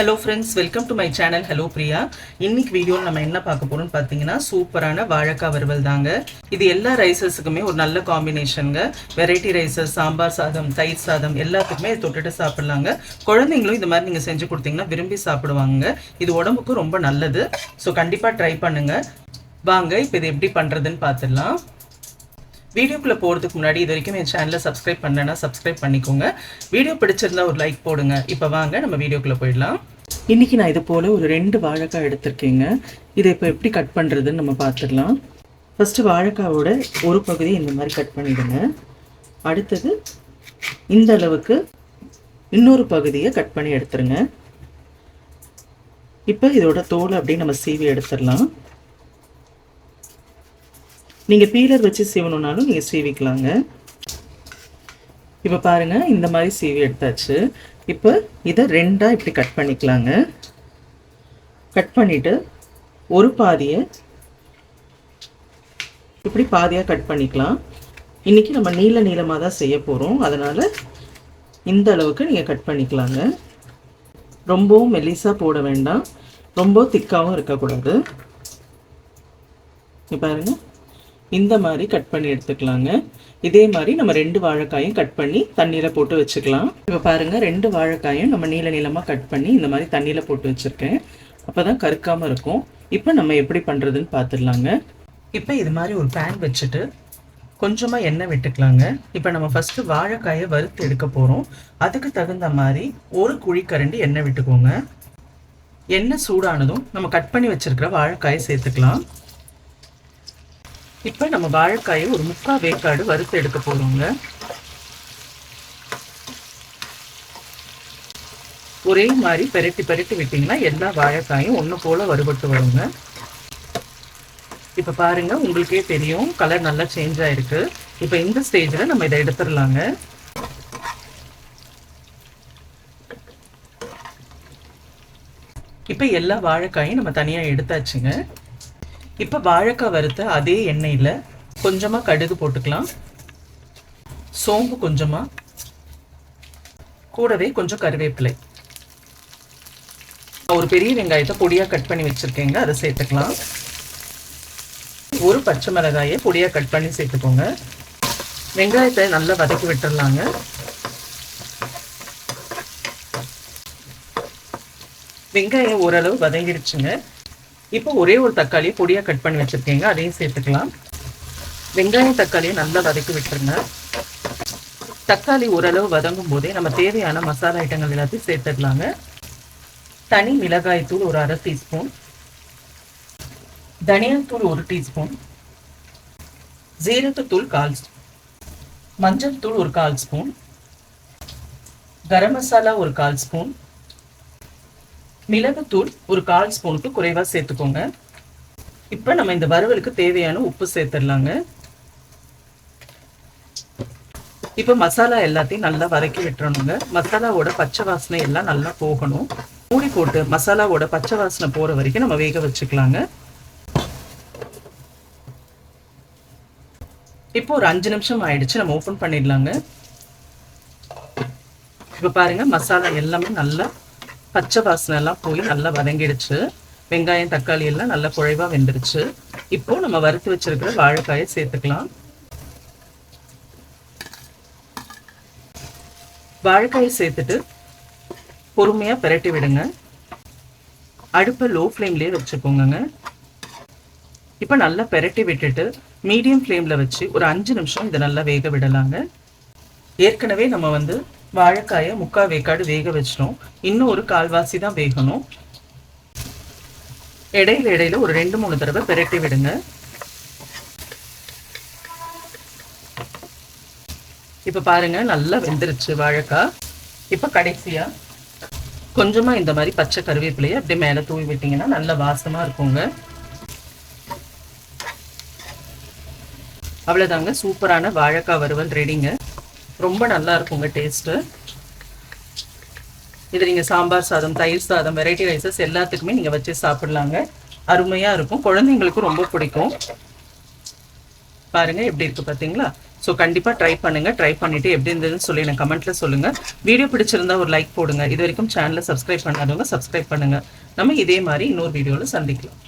Hello friends welcome to my channel hello Priya இன்னைக்கு வீடியோவில் நம்ம என்ன பார்க்க போகிறோம்னு பார்த்தீங்கன்னா சூப்பரான வாழைக்காய் வறுவல் தாங்க. இது எல்லா ரைசஸுக்குமே ஒரு நல்ல காம்பினேஷனுங்க வெரைட்டி ரைசஸ் சாம்பார் சாதம் தயிர் சாதம் எல்லாத்துக்குமே தொட்டுட்டு சாப்பிட்லாங்க. குழந்தைங்களும் இந்த மாதிரி நீங்கள் செஞ்சு கொடுத்தீங்கன்னா விரும்பி சாப்பிடுவாங்க இது உடம்புக்கு ரொம்ப நல்லது. ஸோ கண்டிப்பாக ட்ரை பண்ணுங்கள் வாங்க இப்போ இது எப்படி பண்ணுறதுன்னு பார்த்துடலாம். வீடியோக்குள்ளே போகிறதுக்கு முன்னாடி இது வரைக்கும் என் சேனலை சப்ஸ்கிரைப் பண்ணலன்னா சப்ஸ்கிரைப் பண்ணிக்கோங்க. வீடியோ பிடிச்சிருந்தா ஒரு லைக் போடுங்க. இப்போ வாங்க நம்ம வீடியோக்குள்ளே போயிடலாம். இன்றைக்கி நான் இது போல் ஒரு ரெண்டு வாழைக்காய் எடுத்திருக்கேங்க. இதை இப்போ எப்படி கட் பண்ணுறதுன்னு நம்ம பார்த்துடலாம் ஃபஸ்ட்டு வாழைக்காவோட ஒரு பகுதி இந்த மாதிரி கட் பண்ணிவிடுங்க அடுத்தது இந்த அளவுக்கு இன்னொரு பகுதியை கட் பண்ணி எடுத்துருங்க. இப்போ இதோட தோலை அப்படியே நம்ம சீவி எடுத்துடலாம். நீங்கள் பீலர் வச்சு சீவணுன்னாலும் நீங்கள் சீவிக்கலாங்க. இப்போ பாருங்கள் இந்த மாதிரி சீவி எடுத்தாச்சு. இப்போ இதை ரெண்டாக இப்படி கட் பண்ணிக்கலாங்க. கட் பண்ணிவிட்டு ஒரு பாதியை இப்படி பாதியாக கட் பண்ணிக்கலாம். இன்றைக்கி நம்ம நீள நீளமாக தான் செய்ய போகிறோம் அதனால் இந்த அளவுக்கு நீங்கள் கட் பண்ணிக்கலாங்க. ரொம்பவும் மெல்லிஸாக போட வேண்டாம். ரொம்ப திக்காகவும் இருக்கக்கூடாது. இப்போ பாருங்கள் இந்த மாதிரி கட் பண்ணி எடுத்துக்கலாங்க. இதே மாதிரி நம்ம ரெண்டு வாழைக்காயும் கட் பண்ணி தண்ணியில் போட்டு வச்சுக்கலாம். இப்போ பாருங்கள் ரெண்டு வாழைக்காயும் நம்ம நீள நீளமாக கட் பண்ணி இந்த மாதிரி தண்ணியில் போட்டு வச்சுருக்கேன். அப்போ தான் கருக்காமல் இருக்கும். இப்போ நம்ம எப்படி பண்ணுறதுன்னு பார்த்துடலாங்க இப்போ இது மாதிரி ஒரு பேன் வச்சுட்டு கொஞ்சமாக எண்ணெய் விட்டுக்கலாங்க. இப்போ நம்ம ஃபஸ்ட்டு வாழைக்காயை வறுத்து எடுக்க போகிறோம் அதுக்கு தகுந்த மாதிரி ஒரு குழிக்கரண்டி எண்ணெய் விட்டுக்கோங்க. எண்ணெய் சூடானதும் நம்ம கட் பண்ணி வச்சுருக்கிற வாழைக்காயை சேர்த்துக்கலாம். இப்போ நம்ம வாழைக்காயை ஒரு முக்கால் வேக்காடு வறுத்து எடுக்க போகிறோங்க ஒரே மாதிரி பெரட்டி பெரட்டி விட்டிங்கன்னா எல்லா வாழைக்காயும் ஒன்று போல் வறுபட்டு வருங்க. இப்போ பாருங்க உங்களுக்கே தெரியும் கலர் நல்லா சேஞ்ச் ஆயிருக்கு. இப்போ இந்த ஸ்டேஜில் நம்ம இதை எடுத்துடலாங்க. இப்போ எல்லா வாழைக்காயும் நம்ம தனியாக எடுத்தாச்சுங்க. இப்போ வாழைக்காய் வறுத்த அதே எண்ணெயில் கொஞ்சமாக கடுகு போட்டுக்கலாம். சோம்பு கொஞ்சமாக கூடவே கொஞ்சம் கருவேப்பிலை. ஒரு பெரிய வெங்காயத்தை பொடியாக கட் பண்ணி வச்சுருக்கேங்க அதை சேர்த்துக்கலாம். ஒரு பச்சை மிளகாயை பொடியாக கட் பண்ணி சேர்த்துக்கோங்க. வெங்காயத்தை நல்லா வதக்கி விட்டுடலாங்க வெங்காயம் ஓரளவு வதங்கிடுச்சுங்க இப்போ ஒரே ஒரு தக்காளியை பொடியாக கட் பண்ணி வச்சுருக்கீங்க. அதையும் சேர்த்துக்கலாம். வெங்காயம் தக்காளியை நல்லா வதக்கி விட்டுருங்க. தக்காளி ஓரளவு வதங்கும் போதே நம்ம தேவையான மசாலா ஐட்டங்கள் எல்லாத்தையும் சேர்த்துக்கலாங்க தனி மிளகாய் தூள் ஒரு அரை டீஸ்பூன். தனியாத்தூள் ஒரு டீஸ்பூன். ஜீரகத்தூள் கால் மஞ்சள் தூள் ஒரு கால் ஸ்பூன். கரம் மசாலா ஒரு கால் ஸ்பூன். மிளகுத்தூள் ஒரு கால் ஸ்பூனுக்கு குறைவாக சேர்த்துக்கோங்க. இப்போ நம்ம இந்த வறுவலுக்கு தேவையான உப்பு சேர்த்துடலாங்க. இப்போ மசாலா எல்லாத்தையும் நல்லா வதக்கி விட்டுறணுங்க. மசாலாவோட பச்சை வாசனை எல்லாம் நல்லா போகணும். மூடி போட்டு மசாலாவோட பச்சை வாசனை போகிற வரைக்கும் நம்ம வேக வச்சுக்கலாங்க. இப்போ ஒரு அஞ்சு நிமிஷம் ஆயிடுச்சு நம்ம ஓப்பன் பண்ணிடலாங்க. இப்போ பாருங்க மசாலா எல்லாமே நல்லா பச்சை வாசனை எல்லாம் போய் நல்லா வதங்கிடுச்சு. வெங்காயம் தக்காளி எல்லாம் நல்லா குழைவா வெந்துருச்சு. இப்போ நம்ம வறுத்து வச்சிருக்கிற வாழைக்காயை சேர்த்துக்கலாம். வாழைக்காயை சேர்த்துட்டு பொறுமையா பிரட்டி விடுங்க. அடுப்பை லோ ஃப்ளேம்லேயே வச்சுக்கோங்க இப்போ நல்லா பெரட்டி விட்டுட்டு மீடியம் ஃப்ளேமில் வச்சு ஒரு அஞ்சு நிமிஷம் இதை நல்லா வேக விடலாங்க. ஏற்கனவே நம்ம வந்து வாழைக்காயை முக்கால் வேக்காடு வேக வச்சிடும் இன்னும் ஒரு கால்வாசி தான் வேகணும். இடையில இடையில ஒரு ரெண்டு மூணு தடவை பெரட்டி விடுங்க. இப்போ பாருங்க நல்லா வெந்துருச்சு வாழைக்காய். இப்போ கடைசியா கொஞ்சமா இந்த மாதிரி பச்சை கருவேப்பிலையை அப்படியே மேலே தூவி விட்டீங்கன்னா நல்ல வாசமா இருக்குங்க. அவ்வளோதாங்க சூப்பரான வாழைக்காய் வறுவல் ரெடிங்க ரொம்ப நல்லா இருக்குங்க டேஸ்ட்டு இது நீங்கள் சாம்பார் சாதம் தயிர் சாதம் வெரைட்டி ரைசஸ் எல்லாத்துக்குமே நீங்கள் வச்சு சாப்பிட்லாங்க. அருமையாக இருக்கும். குழந்தைங்களுக்கும் ரொம்ப பிடிக்கும். பாருங்கள் எப்படி இருக்குது பார்த்தீங்களா ஸோ கண்டிப்பாக ட்ரை பண்ணுங்கள் ட்ரை பண்ணிவிட்டு எப்படி இருந்ததுன்னு சொல்லி எனக்கு கமெண்ட்டில் சொல்லுங்கள் வீடியோ பிடிச்சிருந்தா ஒரு லைக் போடுங்க. இது வரைக்கும் சேனலை சப்ஸ்கிரைப் பண்ணாதவங்க சப்ஸ்கிரைப் பண்ணுங்கள் நம்ம இதே மாதிரி இன்னொரு வீடியோவில் சந்திக்கலாம்.